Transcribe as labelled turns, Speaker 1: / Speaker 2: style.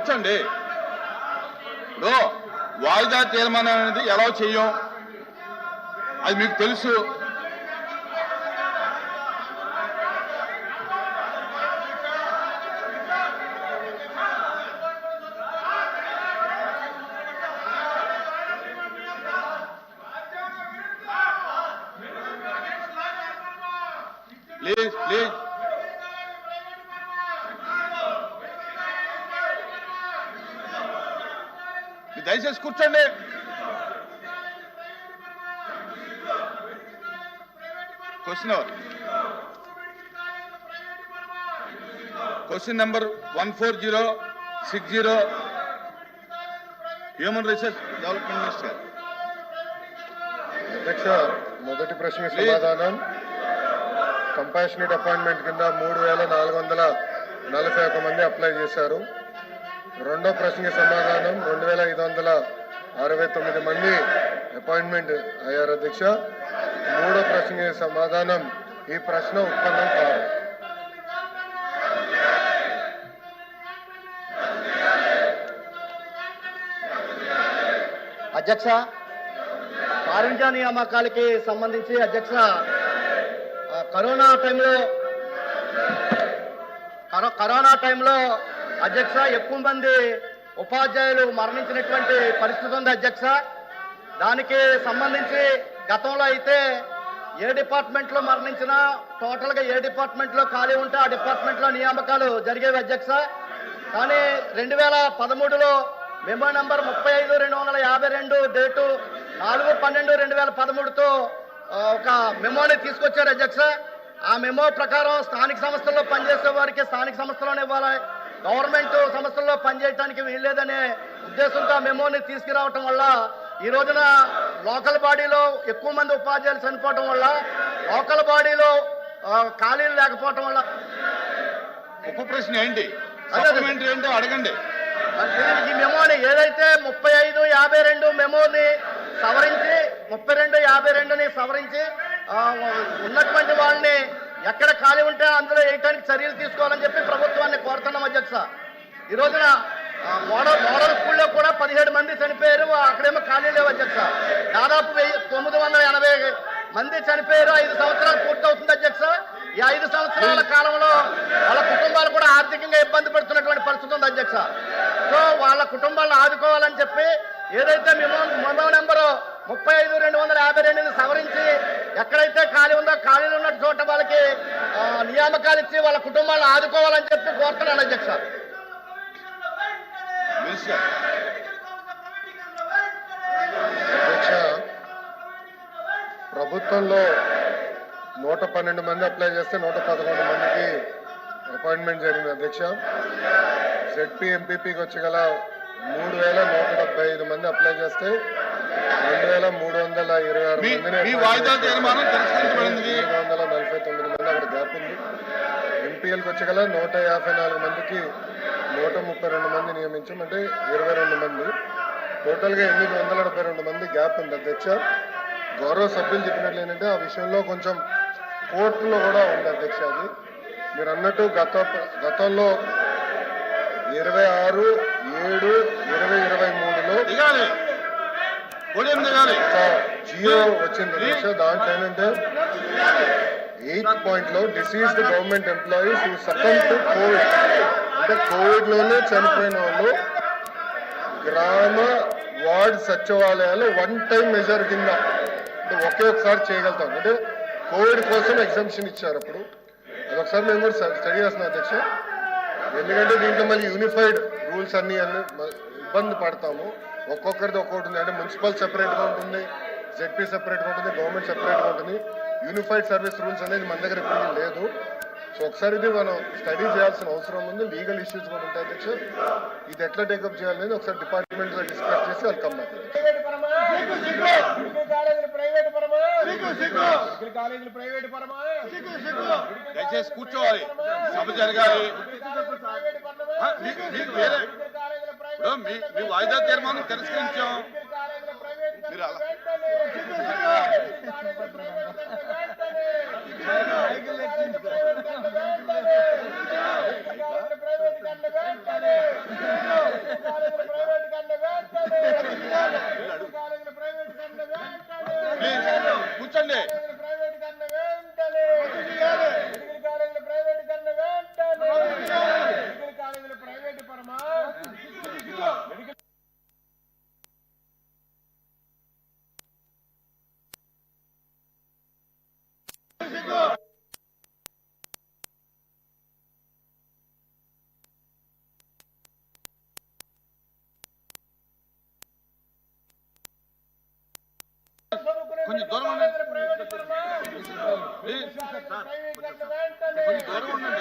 Speaker 1: కూర్చోండి ఇప్పుడు వాయిదా తీర్మానం అనేది ఎలా చేయం? అది మీకు తెలుసు. Please please. దయచేసి కూర్చోండి. Question question number one four zero six zero human resource development minister
Speaker 2: అధ్యక్ష మొదటి ప్రశ్నకి సమాధానం. కంపాషనేట్ అపాయింట్మెంట్ కింద మూడు వేల నాలుగు వందల నలభై ఒక మంది అప్లై చేశారు. రెండో ప్రశ్నకి సమాధానం రెండు వేల ఐదు వందల అరవై తొమ్మిది మంది అపాయింట్మెంట్ అయ్యారు అధ్యక్ష. మూడో ప్రశ్నకి సమాధానం ఈ ప్రశ్న ఉత్పన్నం కాదు
Speaker 3: అధ్యక్ష కారుణ్య నియామకాలకి సంబంధించి అధ్యక్ష కరోనా టైంలో కరో- కరోనా టైంలో అధ్యక్ష ఎక్కువ మంది ఉపాధ్యాయులు మరణించినటువంటి పరిస్థితి ఉంది అధ్యక్ష. దానికి సంబంధించి గతంలో అయితే ఏ డిపార్ట్మెంట్లో మరణించినా టోటల్గా ఏ డిపార్ట్మెంట్లో ఖాళీ ఉంటే ఆ డిపార్ట్మెంట్లో నియామకాలు జరిగేవి అధ్యక్ష. కానీ రెండు వేల పదమూడులో మెమో నంబర్ ముప్పై ఐదు రెండు వందల యాభై రెండు డేటు నాలుగు పన్నెండు రెండు వేల పదమూడుతో ఒక మెమోని తీసుకొచ్చారు అధ్యక్ష. ఆ మెమో ప్రకారం స్థానిక సంస్థల్లో పనిచేసే వారికి స్థానిక సంస్థలోనే ఇవ్వాలి గవర్నమెంట్ సంస్థల్లో పనిచేయడానికి వీల్లేదనే ఉద్దేశంతో మెమోని తీసుకురావటం వల్ల ఈ రోజున లోకల్ బాడీలో ఎక్కువ మంది ఉపాధ్యాయులు చనిపోవటం వల్ల లోకల్ బాడీలో ఖాళీలు లేకపోవటం వల్ల
Speaker 1: ఉప ప్రశ్న ఏంటి? ఏంటో అడగండి.
Speaker 3: ఈ మెమోని ఏదైతే ముప్పై ఐదు యాభై రెండు మెమోని సవరించి ముప్పై రెండు యాభై రెండుని సవరించి ఉన్నటువంటి వాళ్ళని ఎక్కడ ఖాళీ ఉంటే అందులో వేయటానికి చర్యలు తీసుకోవాలని చెప్పి ప్రభుత్వాన్ని కోరుతున్నాం అధ్యక్ష. ఈ రోజున ఆ, మోడల్ మోడల్ స్కూల్లో కూడా పదిహేడు మంది చనిపోయారు. అక్కడేమో ఖాళీ లేవు అధ్యక్ష. దాదాపు వెయ్యి తొమ్మిది వందల ఎనభై మంది చనిపోయారు. ఐదు సంవత్సరాలు పూర్తవుతుంది అధ్యక్ష. ఈ ఐదు సంవత్సరాల కాలంలో వాళ్ళ కుటుంబాలు కూడా ఆర్థికంగా ఇబ్బంది పడుతున్నటువంటి పరిస్థితి ఉంది అధ్యక్ష. సో వాళ్ళ కుటుంబాలను ఆదుకోవాలని చెప్పి ఏదైతే మేము మెమో నెంబరు ముప్పై ఐదు రెండు వందల యాభై రెండుని సవరించి ఎక్కడైతే ఖాళీ ఉందో ఖాళీలు ఉన్న చోట వాళ్ళకి నియామకాలు ఇచ్చి వాళ్ళ కుటుంబాలను ఆదుకోవాలని చెప్పి కోరుతున్నాను అధ్యక్ష.
Speaker 2: ప్రభుత్వంలో నూట పన్నెండు మంది అప్లై చేస్తే నూట పదకొండు మందికి అపాయింట్మెంట్ జరిగింది అధ్యక్ష. జెడ్పీ ఎంపీపీకి వచ్చి గల మూడు వేల నూట డెబ్బై ఐదు మంది అప్లై చేస్తే రెండు వేల మూడు వందల ఇరవై ఆరు
Speaker 1: వాయిదా తీర్మానం తిరస్కరించబడింది.
Speaker 2: వందల నలభై తొమ్మిది మంది అక్కడ గ్యాప్ ఉంది. ఎంపీఎల్కి నూట యాభై నాలుగు మందికి నూట ముప్పై రెండు మంది నియమించాం. అంటే ఇరవై రెండు మంది. టోటల్గా ఎనిమిది వందల డెబ్బై రెండు మంది గ్యాప్ ఉంది. అధ్యక్ష గౌరవ సభ్యులు చెప్పినట్లు ఏంటంటే ఆ విషయంలో కొంచెం కోర్టులో కూడా ఉంది అధ్యక్ష అది. మీరు అన్నట్టు గత గతంలో ఇరవై ఆరు ఏడు ఇరవై ఇరవై మూడులో
Speaker 1: దిగాలి పోడియం దిగాలి
Speaker 2: ఒక జియో వచ్చింది. అధ్యక్ష దాంట్లో ఏంటంటే ఎయిత్ పాయింట్లో deceased government employees succumb to COVID అంటే కోవిడ్లోనే చనిపోయిన వాళ్ళు గ్రామ వార్డ్ సచివాలయాలు వన్ టైం మెజర్ కింద అంటే ఒకే ఒకసారి చేయగలుగుతాం. అంటే కోవిడ్ కోసం ఎగ్జామ్షన్ ఇచ్చారు అప్పుడు. అదొకసారి మేము కూడా స్టడీ చేస్తున్నాం అధ్యక్ష. ఎందుకంటే దీంట్లో మళ్ళీ యూనిఫైడ్ రూల్స్ అన్ని అన్ని ఇబ్బంది పడతాము. ఒక్కొక్కరిది ఒక్కొక్కటి ఉంది. అంటే మున్సిపల్ సెపరేట్గా ఉంటుంది జెడ్పీ సెపరేట్గా ఉంటుంది గవర్నమెంట్ సెపరేట్గా ఉంటుంది. యూనిఫైడ్ సర్వీస్ రూల్స్ అనేది మన దగ్గర ఇప్పుడు లేదు. సో ఒకసారి ఇది మనం స్టడీ చేయాల్సిన అవసరం ఉంది. లీగల్ ఇష్యూస్ కూడా ఉంటాయి అధ్యక్ష. ఇది ఎట్లా టేకప్ చేయాలనేది ఒకసారి డిపార్ట్మెంట్ డిస్కస్ చేసి వెల్కమ్ బ్యాక్
Speaker 1: దయచేసి కూర్చోవాలి. సభ జరగాలి. మీకు వేరే ఇప్పుడు మీ మీ వాయిదా తీర్మానం తిరస్కరించాం మీరు అలా
Speaker 3: కొంచెం దూరం ఉండండి. కొంచెం దూరం ఉండండి.